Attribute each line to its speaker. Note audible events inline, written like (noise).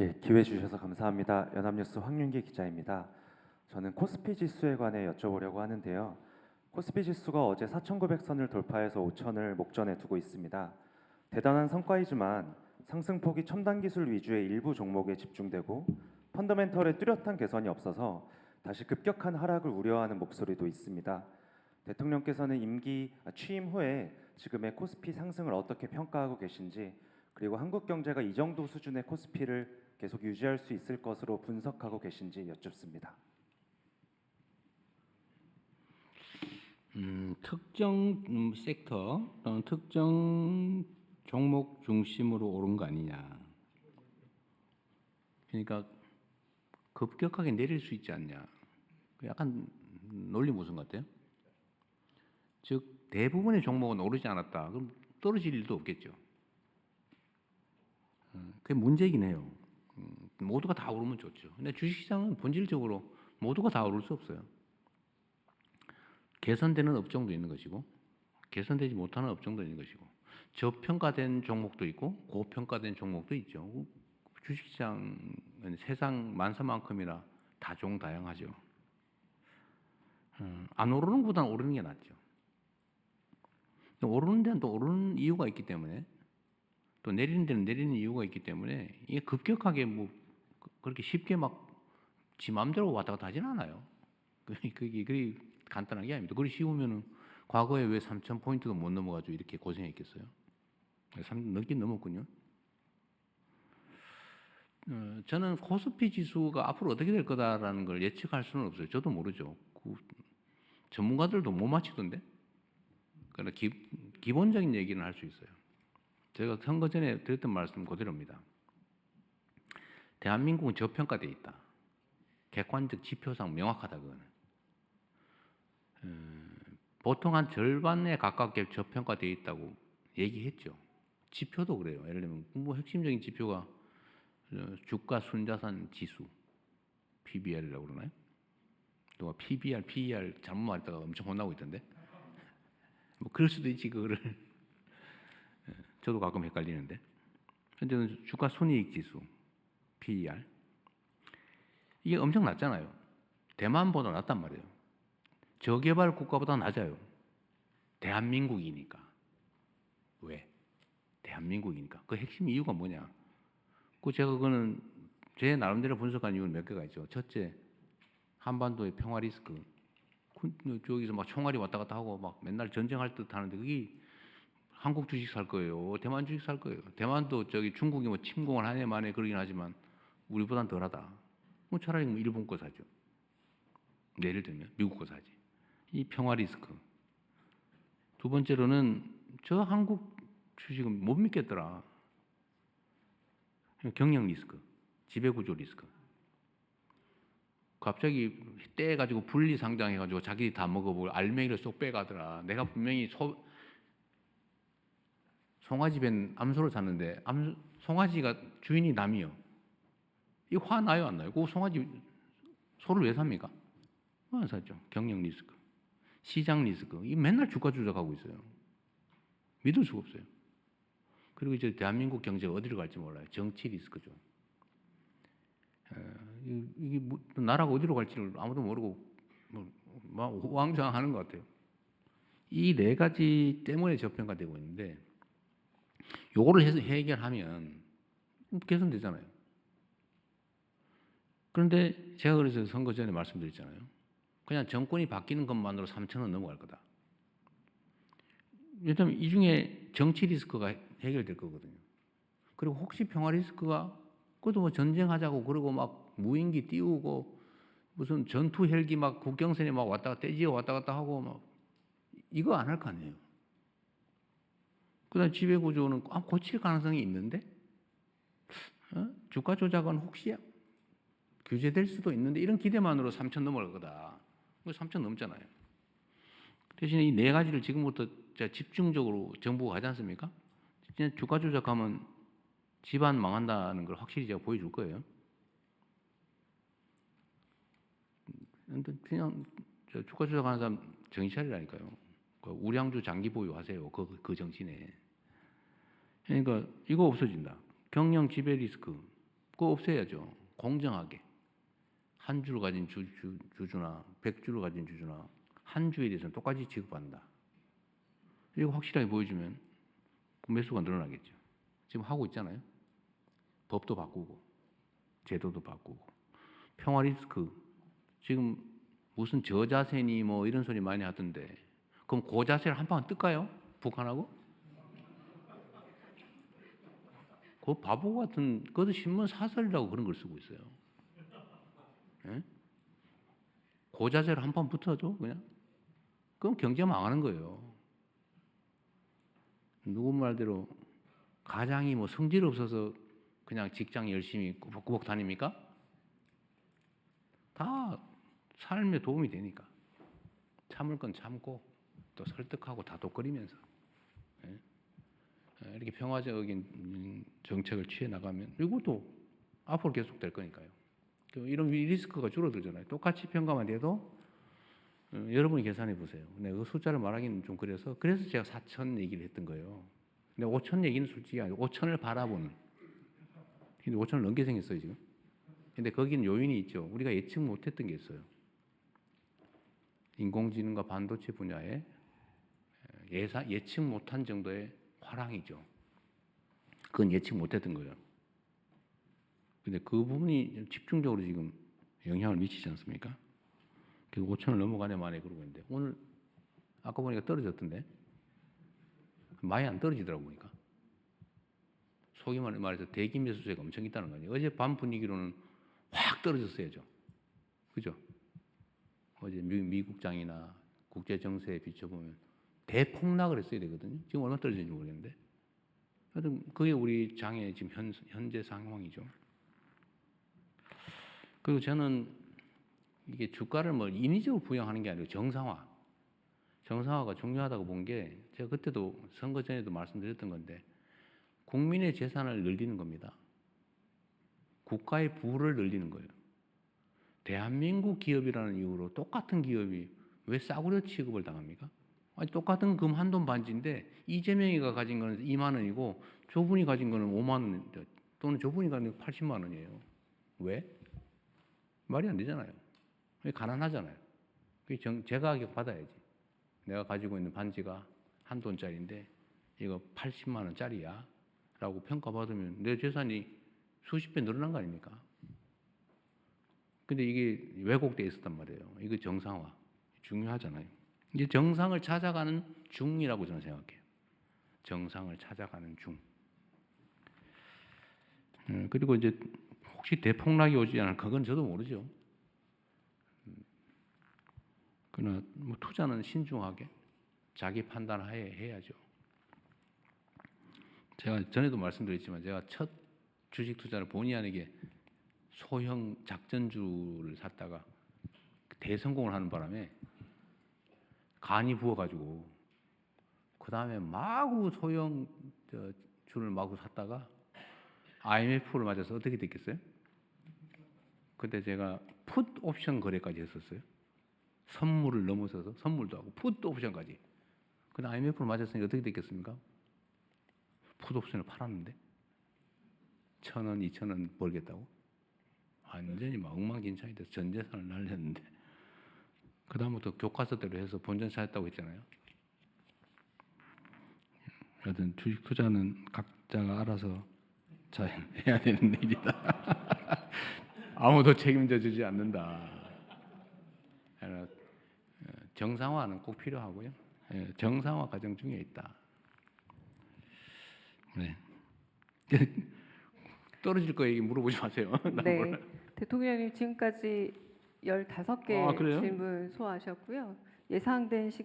Speaker 1: 예, 기회 주셔서 감사합니다. 연합뉴스 황윤기 기자입니다. 저는 코스피 지수에 관해 여쭤보려고 하는데요. 코스피 지수가 어제 4,900선을 돌파해서 5,000을 목전에 두고 있습니다. 대단한 성과이지만 상승폭이 첨단 기술 위주의 일부 종목에 집중되고 펀더멘털의 뚜렷한 개선이 없어서 다시 급격한 하락을 우려하는 목소리도 있습니다. 대통령께서는 임기 아, 취임 후에 지금의 코스피 상승을 어떻게 평가하고 계신지 그리고 한국 경제가 이 정도 수준의 코스피를 계속 유지할 수 있을 것으로 분석하고 계신지 여쭙습니다.
Speaker 2: 음, 특정 음, 섹터 또는 특정 종목 중심으로 오른 거 아니냐. 그러니까 급격하게 내릴 수 있지 않냐. 약간 논리 무슨 것 같아요? 즉 대부분의 종목은 오르지 않았다. 그럼 떨어질 일도 없겠죠. 음, 그게 문제이긴 해요. 음, 모두가 다 오르면 좋죠. 근데 주식시장은 본질적으로 모두가 다 오를 수 없어요. 개선되는 업종도 있는 것이고 개선되지 못하는 업종도 있는 것이고 저평가된 종목도 있고 고평가된 종목도 있죠. 주식시장은 세상 만사만큼이나 다종다양하죠. 음, 안 오르는 것보다 오르는 게 낫죠. 오르는 데는 또 오르는 이유가 있기 때문에 또 내리는 데는 내리는 이유가 있기 때문에 이게 급격하게 뭐 그- 그렇게 쉽게 막 지 마음대로 왔다 갔다 하진 않아요. (laughs) 그게 그게 그게 간단한 게 아닙니다. 그리 쉬우면은 과거에 왜 3천 포인트도 못 넘어가지고 이렇게 고생했겠어요? 3 넘긴 넘었군요. 어, 저는 코스피 지수가 앞으로 어떻게 될 거다라는 걸 예측할 수는 없어요. 저도 모르죠. 그 전문가들도 못 맞히던데. 그러나 기, 기본적인 얘기는 할 수 있어요. 제가 선거 전에 드렸던 말씀 그대로입니다. 대한민국은 저평가돼 있다. 객관적 지표상 명확하다 그거는. 음, 보통 한 절반에 가깝게 저평가돼 있다고 얘기했죠. 지표도 그래요. 예를 들면 뭐 핵심적인 지표가 어, 주가 순자산 지수 PBR이라고 그러나요? 누가 PBR, PER 잘못 말했다가 엄청 혼나고 있던데. 뭐 그럴 수도 있지 그거를. 예, 저도 가끔 헷갈리는데. 현재는 주가 순이익 지수 PER 이게 엄청 낮잖아요. 대만보다 낮단 말이에요. 저개발 국가보다 낮아요. 대한민국이니까. 왜? 대한민국이니까. 그 핵심 이유가 뭐냐? 그 제가 그거는 제 나름대로 분석한 이유는 몇 개가 있죠. 첫째, 한반도의 평화 리스크. 그 저기서 막 총알이 왔다 갔다 하고 막 맨날 전쟁할 듯 하는데 그게 한국 주식 살 거예요. 대만 주식 살 거예요. 대만도 저기 중국이 뭐 침공을 하네 만에 그러긴 하지만 우리보단 덜하다. 뭐 차라리 뭐 일본 거 사죠. 예를 들면 미국 거 사지. 이 평화 리스크. 두 번째로는 저 한국 주식은 못 믿겠더라. 경영 리스크, 지배구조 리스크. 갑자기 떼가지고 분리 상장해가지고 자기들이 다 먹어보고 알맹이를 쏙 빼가더라. 내가 분명히 소, 송아지 벤 암소를 샀는데 암, 송아지가 주인이 남이요. 이거 화 나요 안 나요? 그 송아지 소를 왜 삽니까? 안 사죠. 경영 리스크, 시장 리스크. 이 맨날 주가 조작하고 있어요. 믿을 수가 없어요. 그리고 이제 대한민국 경제가 어디로 갈지 몰라요. 정치 리스크죠. 에, 이- 이게 뭐, 나라가 어디로 갈지를 아무도 모르고 뭐, 막 우왕좌왕하는 것 같아요. 이 네 가지 때문에 저평가되고 있는데 요거를 해결하면 개선되잖아요. 그런데 제가 그래서 선거 전에 말씀드렸잖아요. 그냥 정권이 바뀌는 것만으로 3천 원 넘어갈 거다. 일단 이 중에 정치 리스크가 해결될 거거든요. 그리고 혹시 평화 리스크가 그것도 뭐 전쟁하자고 그러고 막 무인기 띄우고 무슨 전투 헬기 막 국경선에 막 왔다 갔다 떼지어 왔다 갔다 하고 막 이거 안 할 거 아니에요. 그 다음 지배 구조는 아, 고칠 가능성이 있는데 어? 주가 조작은 혹시 규제될 수도 있는데 이런 기대만으로 3천 넘어갈 거다. 그 3천 넘잖아요. 대신에 이 네 가지를 지금부터 집중적으로 정부가 하지 않습니까? 진짜 주가 조작하면 집안 망한다는 걸 확실히 제가 보여줄 거예요. 그냥 저 주가 조작하는 사람 정신 차리라니까요. 그 우량주 장기 보유하세요. 그, 그 정신에. 그러니까 이거 없어진다. 경영 지배 리스크. 그거 없애야죠. 공정하게. 한 주를 가진 주, 주, 주주나 백 주를 가진 주주나 한 주에 대해서는 똑같이 취급한다. 이거 확실하게 보여주면 매수가 늘어나겠죠. 지금 하고 있잖아요. 법도 바꾸고 제도도 바꾸고 평화 리스크 지금 무슨 저자세니 뭐 이런 소리 많이 하던데 그럼 고자세를 한방 뜰까요? 북한하고? 그 바보 같은 그것도 신문 사설이라고 그런 걸 쓰고 있어요. 예? 고자세를 한판 붙어줘 그냥 그럼 경제 망하는 거예요. 누구 말대로 가장이 뭐 성질 없어서 그냥 직장 열심히 꾸벅꾸벅 다닙니까? 다 삶에 도움이 되니까 참을 건 참고 또 설득하고 다독거리면서 예? 예, 이렇게 평화적인 음, 정책을 취해 나가면 이것도 앞으로 계속 될 거니까요. 그 이런 리스크가 줄어들잖아요. 똑같이 평가만 돼도 어, 여러분이 계산해 보세요. 근데 그 숫자를 말하기는 좀 그래서 그래서 제가 4천 얘기를 했던 거예요. 근데 5천 얘기는 솔직히 아니고 5천을 바라보는. 근데 5천을 넘게 생겼어요 지금. 근데 거기는 요인이 있죠. 우리가 예측 못했던 게 있어요. 인공지능과 반도체 분야에 예상 예측 못한 정도의 화랑이죠. 그건 예측 못했던 거예요. 근데 그 부분이 집중적으로 지금 영향을 미치지 않습니까? 그래서 5천을 넘어가네 만에 그러고 있는데 오늘 아까 보니까 떨어졌던데 많이 안 떨어지더라고 보니까 속이 말해서 대기 매수세가 엄청 있다는 거죠. 어제 밤 분위기로는 확 떨어졌어야죠. 그죠? 어제 미, 미국장이나 국제 정세에 비춰보면 대폭락을 했어야 되거든요. 지금 얼마 떨어졌는지 모르겠는데. 하여튼 그게 우리 장의 지금 현, 현재 상황이죠. 그리고 저는 이게 주가를 뭐 인위적으로 부양하는 게 아니고 정상화. 정상화가 중요하다고 본 게 제가 그때도 선거 전에도 말씀드렸던 건데 국민의 재산을 늘리는 겁니다. 국가의 부를 늘리는 거예요. 대한민국 기업이라는 이유로 똑같은 기업이 왜 싸구려 취급을 당합니까? 아니, 똑같은 금 한 돈 반지인데 이재명이가 가진 거는 2만 원이고 저분이 가진 거는 5만 원 또는 저분이 가진 거 80만 원이에요. 왜? 말이 안 되잖아요. 가난하잖아요. 그게 정, 제가격 받아야지. 내가 가지고 있는 반지가 한 돈짜리인데 이거 80만 원짜리야. 라고 평가받으면 내 재산이 수십 배 늘어난 거 아닙니까? 근데 이게 왜곡돼 있었단 말이에요. 이거 정상화. 중요하잖아요. 이제 정상을 찾아가는 중이라고 저는 생각해요. 정상을 찾아가는 중. 음, 그리고 이제 혹시 대폭락이 오지 않을 그건 저도 모르죠. 음, 그러나 뭐 투자는 신중하게 자기 판단하에 해야죠. 제가 전에도 말씀드렸지만 제가 첫 주식 투자를 본의 아니게 소형 작전주를 샀다가 대성공을 하는 바람에 간이 부어가지고 그 다음에 마구 소형 저 주를 마구 샀다가 IMF를 맞아서 어떻게 됐겠어요? 그때 제가 풋 옵션 거래까지 했었어요. 선물을 넘어서서 선물도 하고 풋 옵션까지. 근데 IMF를 맞았으니 어떻게 됐겠습니까? 풋 옵션을 팔았는데 천 원, 이천 원 벌겠다고 완전히 막 엉망진창이 돼서 전 재산을 날렸는데 그 다음부터 교과서대로 해서 본전 찾았다고 했잖아요. 여튼 주식 투자는 각자가 알아서 잘 (laughs) 해야 되는 일이다. (laughs) 아무도 책임져 주지 않는다. 정상화는 꼭 필요하고요. 예, 정상화 과정 중에 있다. 네. (laughs) 떨어질 거 얘기 물어보지 마세요. 난
Speaker 3: 네. 대통령님 지금까지 15개
Speaker 2: 아, 그래요?
Speaker 3: 질문 소화하셨고요. 예상된 시